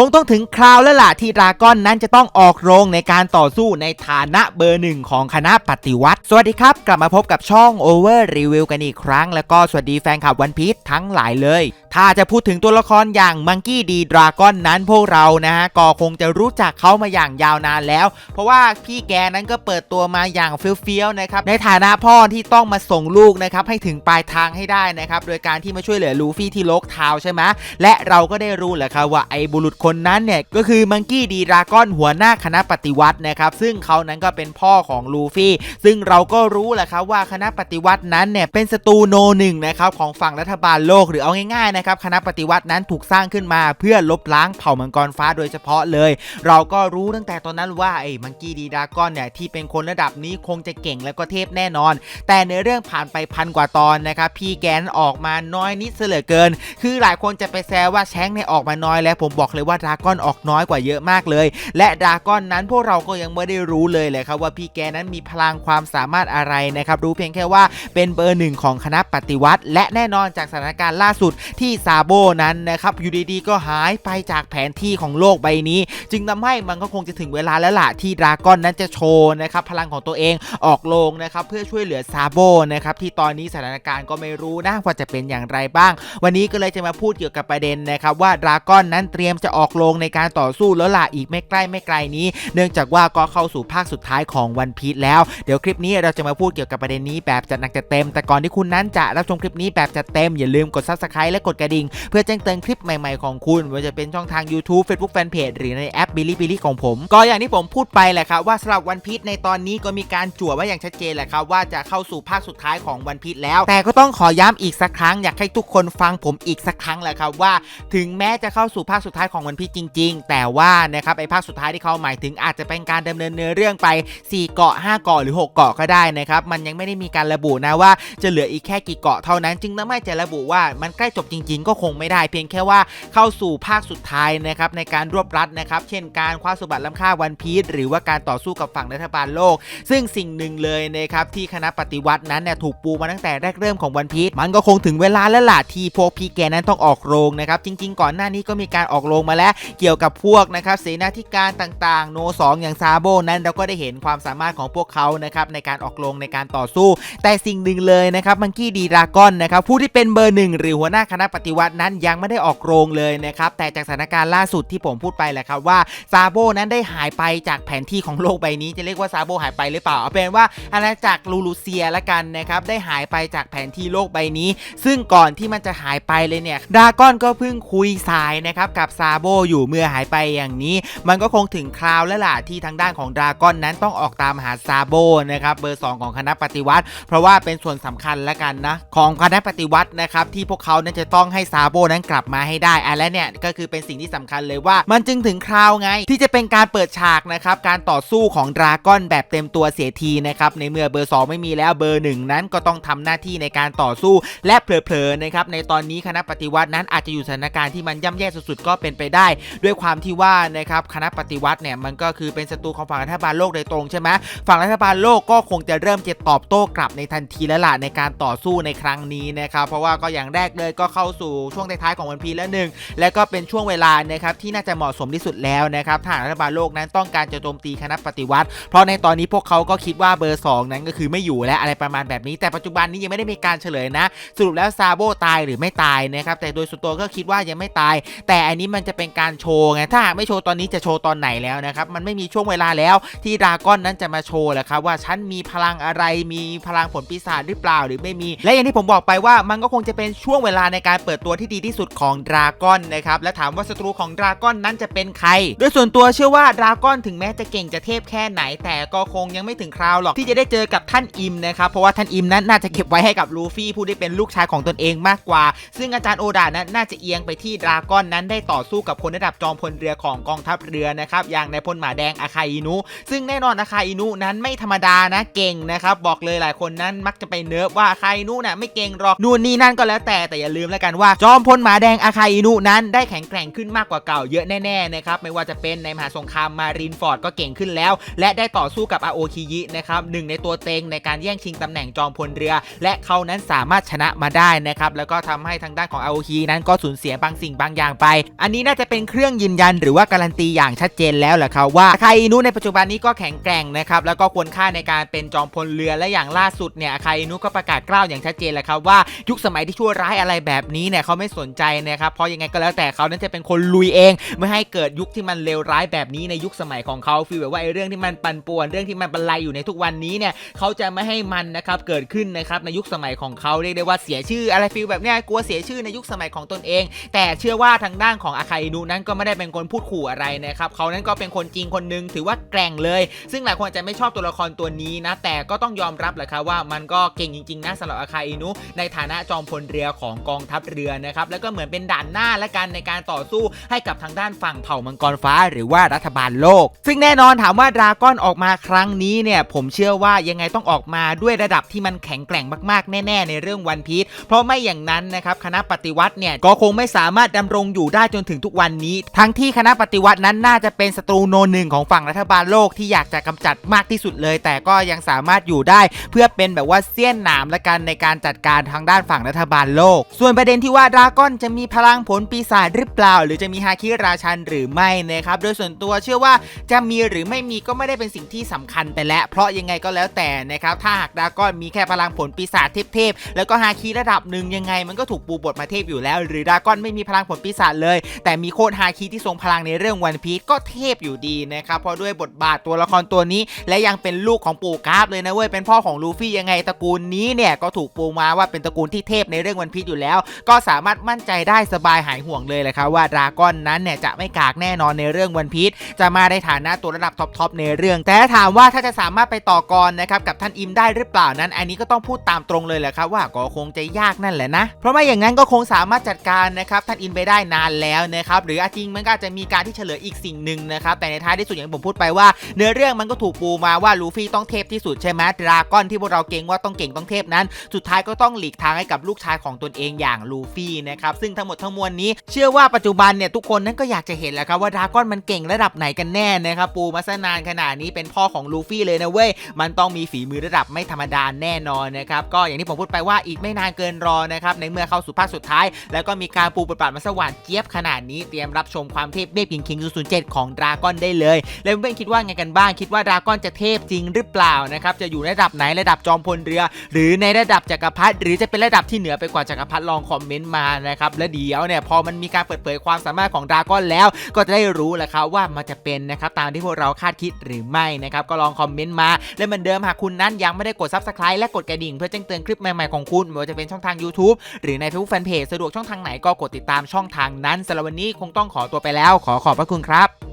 คงต้องถึงคราวแล้วล่ะที่ดราก้อนนั้นจะต้องออกโรงในการต่อสู้ในฐานะเบอร์หนึ่งของคณะปฏิวัติ สวัสดีครับ กลับมาพบกับช่อง Over Review กันอีกครั้ง แล้วก็สวัสดีแฟนคลับวันพี e ทั้งหลายเลย ถ้าจะพูดถึงตัวละครอย่างมังกี้ดีดราก้อนนั้นพวกเรานะฮะก็คงจะรู้จักเขามาอย่างยาวนานแล้ว เพราะว่าพี่แกนั้นก็เปิดตัวมาอย่างเฟี้ยวๆนะครับในฐานะพ่อที่ต้องมาส่งลูกนะครับให้ถึงปลายทางให้ได้นะครับโดยการที่มาช่วยเหลือลูฟี่ที่ลกเท้าใช่ไหมและเราก็ได้รู้แหละครับว่าไอ้บุรุษคนนั้นเนี่ยก็คือมังกี้ดีดราก้อนหัวหน้าคณะปฏิวัตินะครับซึ่งเขานั้นก็เป็นพ่อของลูฟี่ ซึ่งเราก็รู้แหละครับว่าคณะปฏิวัตินั้นเนี่ยเป็นศัตรูโนหนึ่งนะครับของฝั่งรัฐบาลโลกหรือเอาง่ายๆนะครับคณะปฏิวัตินั้นถูกสร้างขึ้นมาเพื่อลบล้างเผ่ามังกรฟ้าโดยเฉพาะเลย เราก็รู้ตั้งแต่ตอนนั้นว่าไอ้มังกี้ดีดราก้อนเนี่ยที่เป็นคนระดับนี้คงจะเก่งแล้วก็เทพแน่นอน แต่ในเรื่องผ่านไปพันกว่าตอนนะครับพี่แกนออกมาน้อยนิดเสือเกิน คือหลายคนจะไปแซวว่าแชงเนี่ยออกมาน้อยแล้วผมบอกเลยว่าดราก้อนออกน้อยกว่าเยอะมากเลย และดราก้อนนั้นพวกเราก็ยังไม่ได้รู้เลยเลยครับว่าพี่แกนั้นมีพลังความสามารถอะไรนะครับรู้เพียงแค่ว่าเป็นเบอร์หนึ่งของคณะปฏิวัติ และแน่นอนจากสถานการณ์ล่าสุดที่ซาโบนั้นนะครับอยู่ดีๆก็หายไปจากแผนที่ของโลกใบนี้ จึงทำให้มันก็คงจะถึงเวลาแล้วล่ะที่ดราก้อนนั้นจะโชว์นะครับพลังของตัวเองออกโรงนะครับเพื่อช่วยเหลือซาโบนะครับที่ตอนนี้สถานการณ์ก็ไม่รู้นะว่าจะเป็นอย่างไรบ้าง วันนี้ก็เลยจะมาพูดเกี่ยวกับประเด็นนะครับว่าดราก้อนนั้นเตรียมจะออกโรงในการต่อสู้แล้วล่ะอีกไม่ใกล้ไม่ไกลนี้ เนื่องจากว่าก็เข้าสู่ภาคสุดท้ายของวันพี e แล้วเดี๋ยวคลิปนี้เราจะมาพูดเกี่ยวกับประเด็นนี้แบบจัดหนักจัดเต็ม แต่ก่อนที่คุณนั้นจะรับชมคลิปนี้แบบจัดเต็มอย่าลืมกด subscribe และกดกระดิ่ง เพื่อแจ้งเตือนคลิปใหม่ๆของคุณไม่ว่าจะเป็นช่องทาง YouTube Facebook Fanpage หรือในแอป b i l i b i l i ของผม ก็อย่างที่ผมพูดไปแหละครับว่าสำหรับวันพี e ในตอนนี้ก็มีการจั่วไว้อย่างชัดเจนแหละครับว่าจะเข้าสู่ภาคสุดท้ายของวันพี e แล้ว แต่ก็ต้องขอย้ำอีกสักครั้งอยากให้ทุกคนฟังผมอีกสักครั้งแหละครับว่า ถึงแม้จะเข้าสู่ภาคสุดท้ายของวันพีชจริง ๆ แต่ว่านะครับไอภาคสุดท้ายที่เขาหมายถึงอาจจะเป็นการดำเนินเนื้อเรื่องไป 4 เกาะ 5 เกาะหรือ 6 เกาะก็ได้นะครับมันยังไม่ได้มีการระบุนะว่าจะเหลืออีกแค่กี่เกาะเท่านั้น จึงทำให้จะระบุว่ามันใกล้จบจริง ๆ ก็คงไม่ได้ เพียงแค่ว่าเข้าสู่ภาคสุดท้ายนะครับในการรวบรัดนะครับเช่นการคว้าสมบัติล้ำค่าวันพีชหรือว่าการต่อสู้กับฝั่งรัฐบาลโลก ซึ่งสิ่งหนึ่งเลยนะครับที่คณะปฏิวัตินั้นเนี่ยถูกปูมาตั้งแต่แรกเริ่มของวันพีชมันก็คงถึงเวลาแล้วล่ะที่พวกพี่แกนั้นต้องออกโรงนะครับจริง ๆ ก่อนหน้านี้ก็มีการออกโรงมาแล้วเกี่ยวกับพวกนะครับเสนาธิการต่างๆ โนสออย่างซาโบนั้นเราก็ได้เห็นความสามารถของพวกเขานะครับในการออกโรงในการต่อสู้ แต่สิ่งหนึ่งเลยนะครับมังกี้ดีดรากอนนะครับผู้ที่เป็นเบอร์หนึ่งหรือหัวหน้าคณะปฏิวัตินั้นยังไม่ได้ออกโรงเลยนะครับแต่จากสถานการณ์ล่าสุดที่ผมพูดไปแหละครับว่าซาโบนั้นได้หายไปจากแผนที่ของโลกใบนี้จะเรียกว่าซาโบหายไปหรือเปล่าเอาเป็นว่าอาณาจักรลูลูเซียละกันนะครับได้หายไปจากแผนที่โลกใบนี้ ซึ่งก่อนที่มันจะหายไปเลยเนี่ยดาก้อนก็เพิ่งคุยสายนะครับกับซาโบอยู่เมื่อหายไปอย่างนี้ มันก็คงถึงคราวแล้วล่ะที่ทางด้านของดราก้อนนั้นต้องออกตามหาซาโบนะครับเบอร์ 2 ของคณะปฏิวัติ เพราะว่าเป็นส่วนสำคัญแล้วกันนะของคณะปฏิวัตินะครับที่พวกเขานั้นจะต้องให้ซาโบนั้นกลับมาให้ได้อะและเนี่ยก็คือเป็นสิ่งที่สำคัญเลยว่า มันจึงถึงคราวไง ที่จะเป็นการเปิดฉากนะครับการต่อสู้ของดราก้อนแบบเต็มตัวเสียทีนะครับในเมื่อเบอร์ 2 ไม่มีแล้วเบอร์ 1 นั้นก็ต้องทำหน้าที่ในการต่อสู้และเผลอๆนะครับในตอนนี้คณะปฏิวัตินั้นอาจจะอยู่สถานการณ์ที่มันย่ำแย่สุดๆก็เป็นไปได้ด้วยความที่ว่านะครับคณะปฏิวัติเนี่ยมันก็คือเป็นศัตรูของฝั่งรัฐบาลโลกโดยตรงใช่ไหมฝั่งรัฐบาลโลกก็คงจะเริ่มจะตอบโต้กลับในทันทีแล้วล่ะในการต่อสู้ในครั้งนี้นะครับเพราะว่าก็อย่างแรกเลยก็เข้าสู่ช่วงท้ายๆของวันพีแล้วหนึ่งและก็เป็นช่วงเวลานะครับที่น่าจะเหมาะสมที่สุดแล้วนะครับถ้าหากรัฐบาลโลกนั้นต้องการจะโจมตีคณะปฏิวัติ เพราะในตอนนี้พวกเขาก็คิดว่าเบอร์ 2 นั้นก็คือไม่อยู่และอะไรประมาณแบบนี้ แต่ปัจจุบันนี้ยังไม่ได้มีการเฉลยนะ สรุปแล้วซาโบตายหรือไม่ตายนะครับแต่โดยส่วนตัวก็คิดว่ายังไม่ตาย แต่อันนี้มันจะเป็นการโชว์ไงถ้าหากไม่โชว์ตอนนี้จะโชว์ตอนไหนแล้วนะครับมันไม่มีช่วงเวลาแล้วที่ดราก้อนนั้นจะมาโชว์แหละครับว่าฉันมีพลังอะไรมีพลังผลปีศาจหรือเปล่าหรือไม่มี และอย่างที่ผมบอกไปว่ามันก็คงจะเป็นช่วงเวลาในการเปิดตัวที่ดีที่สุดของดราก้อนนะครับและถามว่าศัตรูของดราก้อนนั้นจะเป็นใคร โดยส่วนตัวเชื่อว่าดราก้อนถึงแม้จะเก่งจะเทพแค่ไหน แต่ก็คงยังไม่ถึงคราวหรอกที่จะได้เจอกับท่านอิมนะครับเพราะว่าท่านอิมนั้นน่าจะเก็บไว้ให้กับลูฟี่ผู้ที่เป็นลูกชายของตนเองมากกว่า ซึ่งอาจารย์โอดานั้นน่าจะเอียงไปที่ดราก้อนนั้นได้ต่อสู้กับคนระดับจอมพลเรือของกองทัพเรือนะครับอย่างนายพลหมาแดงอาคาอินุ ซึ่งแน่นอนอาคาอินุนั้นไม่ธรรมดานะเก่งนะครับบอกเลยหลายคนนั้นมักจะไปเนิร์ฟว่าอาคาอินุน่ะไม่เก่งหรอกนู่นนี่นั่นก็แล้วแต่แต่อย่าลืมแล้วกันว่า จอมพลหมาแดงอาคาอินุนั้นได้แข็งแกร่งขึ้นมากกว่าเก่าเยอะแน่ๆนะครับไม่ว่าจะเป็นในมหาสงครามมารินฟอร์ดก็เก่งขึ้นแล้ว และได้ต่อสู้กับอาโอคิยินะครับหนึ่งในตัวเต็งในการแย่งชิงตำแหน่งจอมพลเรือ และเขานั้นสามารถชนะมาได้นะครับแล้วก็ทำให้ทางด้านของอาโอคินั้นก็สูญเสียบางสิ่งบางอย่างไป อันนี้น่าจะเป็นเครื่องยืนยัน หรือว่าการันตีอย่างชัดเจนแล้วแหละครับว่าอาคาอินุในปัจจุบันนี้ก็แข็งแกร่งนะครับแล้วก็ควรค่าในการเป็นจอมพลเรือและอย่างล่าสุดเนี่ยอาคาอินุก็ประกาศกล้าวอย่างชัดเจนแล้วครับว่ายุคสมัยที่ชั่วร้ายอะไรแบบนี้เนี่ยเขาไม่สนใจนะครับเพราะยังไงก็แล้วแต่เขานั้นจะเป็นคนลุยเอง ไม่ให้เกิดยุคที่มันเลวร้ายแบบนี้ในยุคสมัยของเขาฟีลแบบว่าไอ้เรื่องที่มันปั่นป่วนเรื่องที่มันบรรลัยอยู่ในทุกวันนี้เนี่ยเขาจะไม่ให้มันนะครับเกิดขึ้นนะครับในยุคสมัยของเขาเรียกได้ว่าเสียชื่ออะไรฟีลแบบเนี้ยกลัวเสียชื่อในยุคสมัยของตนเอง แต่เชื่อว่าทางด้านของอาคาอินุนั้นก็ไม่ได้เป็นคนพูดขู่อะไรนะครับเขานั้นก็เป็นคนจริงคนหนึงถือว่าแกร่งเลย ซึ่งหลายคนอาจจะไม่ชอบตัวละครตัวนี้นะ แต่ก็ต้องยอมรับแหละครับว่ามันก็เก่งจริงๆนะสำหรับอาคาอินุในฐานะจอมพลเรือของกองทัพเรือนะครับแล้วก็เหมือนเป็นด่านหน้าและกันในการต่อสู้ให้กับทางด้านฝั่งเผ่ามังกรฟ้า หรือว่ารัฐบาลโลก ซึ่งแน่นอนถามว่าดราก้อนออกมาครั้งนี้เนี่ยผมเชื่อว่ายังไงต้องออกมาด้วยระดับที่มันแข็งแกร่งมากๆ แน่ๆ ในเรื่องวันพีชเพราะไม่อย่างนั้นนะครับคณะปฏิวัติเนี่ยก็คงไม่สามารถดำรงอยู่ได้จนถึงทุกวันนี้ ทั้งที่คณะปฏิวัตินั้นน่าจะเป็นศัตรูโนหนึ่งของฝั่งรัฐบาลโลกที่อยากจะกำจัดมากที่สุดเลย แต่ก็ยังสามารถอยู่ได้ เพื่อเป็นแบบว่าเสี้ยนหนามและกันในการจัดการทางด้านฝั่งรัฐบาลโลก ส่วนประเด็นที่ว่าดราก้อนจะมีพลังผลปีศาจหรือเปล่า หรือจะมีฮาคิราชันหรือไม่นะครับโดยส่วนตัวเชื่อว่าจะมีหรือไม่มีก็ไม่ได้เป็นสิ่งที่สำคัญไปแล้ว เพราะยังไงก็แล้วแต่นะครับถ้าหากดราก้อนมีแค่พลังผลปีศาจเทพๆแล้วก็ฮาคิระดับหนึ่งยังไงมันก็ถูกปูบทมาเทพอยู่แล้ว หรือดราก้อนไม่มีพลังผลปีศาจเลย แต่มีโคดฮาคิที่ทรงพลังในเรื่องวันพีชก็เทพอยู่ดีนะครับเพราะด้วยบทบาทตัวละครตัวนี้ และยังเป็นลูกของปู่กราฟเลยนะเว้ยเป็นพ่อของลูฟี่ยังไงตระกูลนี้เนี่ยก็ถูกปูมาว่าเป็นตระกูลที่เทพในเรื่องวันพีชอยู่แล้ว ก็สามารถมั่นใจได้สบายหายห่วงเลยแหละครับว่าดราก้อนนั้นเนี่ยจะไม่กากแน่นอนในเรื่องวันพีชจะมาในฐานะตัวระดับท็อปๆในเรื่อง แต่ถาถามว่าถ้าจะสามารถไปต่อกรนะครับกับท่านอิมได้หรือเปล่านั้น อันนี้ก็ต้องพูดตามตรงเลยแหละครับว่าก็คงจะยากนั่นแหละนะ เพราะไม่อย่างนั้นก็คงสามารถจัดการนะครับท่านอินไปได้นานแล้วนะครับหรือจริงมันก็อาจจะมีการที่เฉลยอีกสิ่งหนึ่งนะครับแต่ในท้ายที่สุดอย่างที่ผมพูดไปว่า เนื้อเรื่องมันก็ถูกปูมาว่าลูฟี่ต้องเทพที่สุดใช่ไหมดราก้อนที่พวกเราเก่งว่าต้องเก่งต้องเทพนั้น สุดท้ายก็ต้องหลีกทางให้กับลูกชายของตนเองอย่างลูฟี่นะครับซึ่งทั้งหมดทั้งมวลนี้ เชื่อว่าปัจจุบันเนี่ยทุกคนนั้นก็อยากจะเห็นแหละครับว่าดราก้อนมันเก่งระดับไหนกันแน่นะครับปูมาซะนานขนาดนี้เป็นพ่อของลูฟี่เลยนะเว้ยมันต้องมีฝีมือระดับไม่ธรรมดาแน่นอนนะครับก็อย่างที่ผมพูดไปว่าอีกไม่นานเกินรอนะครับในเมื่อเข้าสู่ภาคสุดท้าย แล้วก็มีการปูบทบาทมาสว่านเจี๊ยบขนาดนี้เตรียมรับชมความเทพเทพคิงคิง007 ของดราก้อนได้เลย แล้วเพื่อนคิดว่าไงกันบ้าง คิดว่าดราก้อนจะเทพจริงหรือเปล่านะครับ จะอยู่ในระดับไหนระดับจอมพลเรือ หรือในระดับจักรพรรดิ หรือจะเป็นระดับที่เหนือไปกว่าจักรพรรดิลองคอมเมนต์มานะครับ และเดี๋ยวเนี่ยพอมันมีการเปิดเผยความสามารถของดราก้อนแล้ว ก็จะได้รู้แหละครับว่ามันจะเป็นนะครับตามที่พวกเราคาดคิดหรือไม่นะครับ ก็ลองคอมเมนต์มา และเหมือนเดิมหากคุณนั้นยังไม่ได้กด subscribe และกดกระดิ่งเพื่อแจ้งเตือนคลิปใหม่ๆของคุณไม่ว่าจะเป็นช่องทาง YouTube หรือใน Facebook Fanpage สะดวกช่องทางไหนก็กดติดตามช่องทางนั้นสำหรับวันนี้คงต้องขอตัวไปแล้ว ขอขอบพระคุณครับ